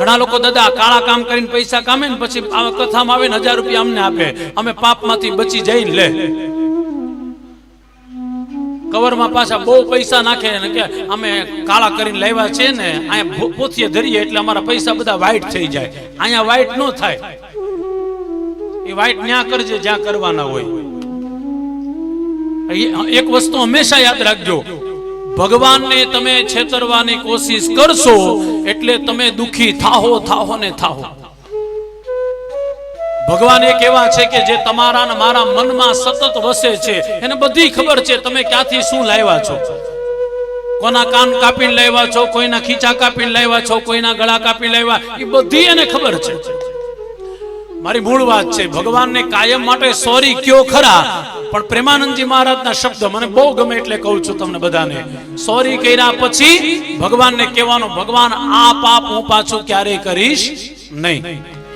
ઘણા લોકો, દાદા, કાળા કામ કરીને પૈસા કામે ને પછી કથામાં આવે ને હજાર રૂપિયા અમને આપે. અમે પાપમાંથી બચી જઈને લે. કવરમાં પાછા બહુ પૈસા નાખે ને કે, અમે કાળા કરીને લાવ્યા છે ને, અહીંયા પોથીએ ધરીએ એટલે અમારા પૈસા બધા વ્હાઈટ થઈ જાય. અહીંયા વ્હાઈટ ન થાય. એ વ્હાઈટ ન્યા કરજે, જ્યાં કરવાના હોય. એક વસ્તુ હંમેશા યાદ રાખજો. ભગવાનને તમે છેતરવાની કોશિશ કરશો એટલે તમે દુખી થાહો થાહો ને થાહો. ભગવાન એક એવા છે કે જે તમારા ને મારા મનમાં સતત વસે છે, એને બધી ખબર છે તમે ક્યાંથી શું લાવ્યા છો? કોના કાન કાપીને લાવ્યા છો, કોઈના ખીચા કાપીને લાવ્યા છો, કોઈના ગળા કાપી લાવ્યા, એ બધી એને ખબર છે. મારી મૂળ વાત છે, ભગવાનને કાયમ માટે સોરી કયો ખરા? પણ પ્રેમાનંદજી મહારાજના શબ્દ મને બહુ ગમે એટલે કહું છું તમને બધાને. સોરી કર્યા પછી ભગવાનને કહેવાનો, ભગવાન આ પાપ હું પાછું ક્યારેય કરીશ નહીં.